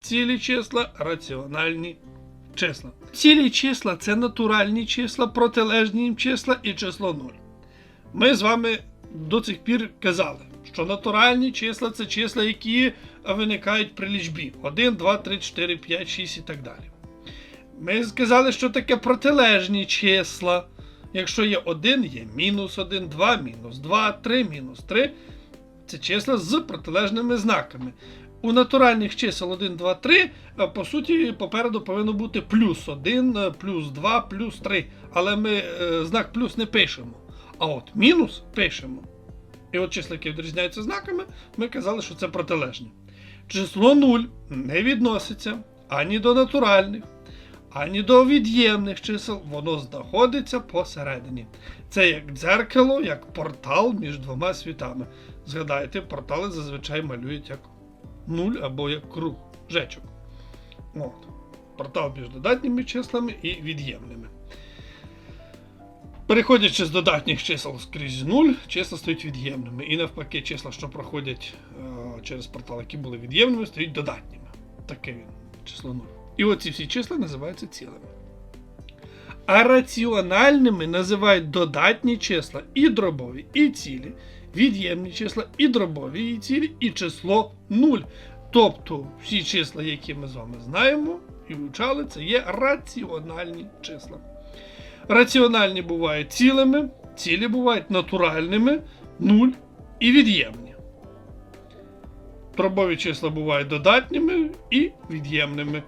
цілі числа, раціональні числа. Цілі числа це натуральні числа, протилежні їм числа і число 0. Ми з вами до цих пір казали, що натуральні числа це числа, які виникають при лічбі 1, 2, 3, 4, 5, 6 і так далі. Ми сказали, що таке протилежні числа. Якщо є 1, є мінус 1, 2, мінус 2, 3, мінус 3. Це числа з протилежними знаками. У натуральних чисел 1, 2, 3, е, по суті, попереду повинно бути плюс 1, е, плюс 2, плюс 3. Але ми е, знак плюс не пишемо. А от мінус пишемо. І от числа, які відрізняються знаками, ми казали, що це протилежні. Число 0 не відноситься ані до натуральних, ані до від'ємних чисел, воно знаходиться посередині. Це як дзеркало, як портал між двома світами. Згадайте, портали зазвичай малюють як нуль або як круг, жечок. От. Портал між додатніми числами і від'ємними. Переходячи з додатніх чисел скрізь 0, числа стають від'ємними. І навпаки, числа, що проходять е, через портал, які були від'ємними, стають додатніми. Таке він, число 0. І оці всі числа називаються цілими. А раціональними називають додатні числа і дробові, і цілі, від'ємні числа, і дробові, і цілі, і число 0. Тобто всі числа, які ми з вами знаємо і вивчали, це є раціональні числа. Раціональні бувають цілими, цілі бувають натуральними, 0 і від'ємні. Дробові числа бувають додатніми і від'ємними.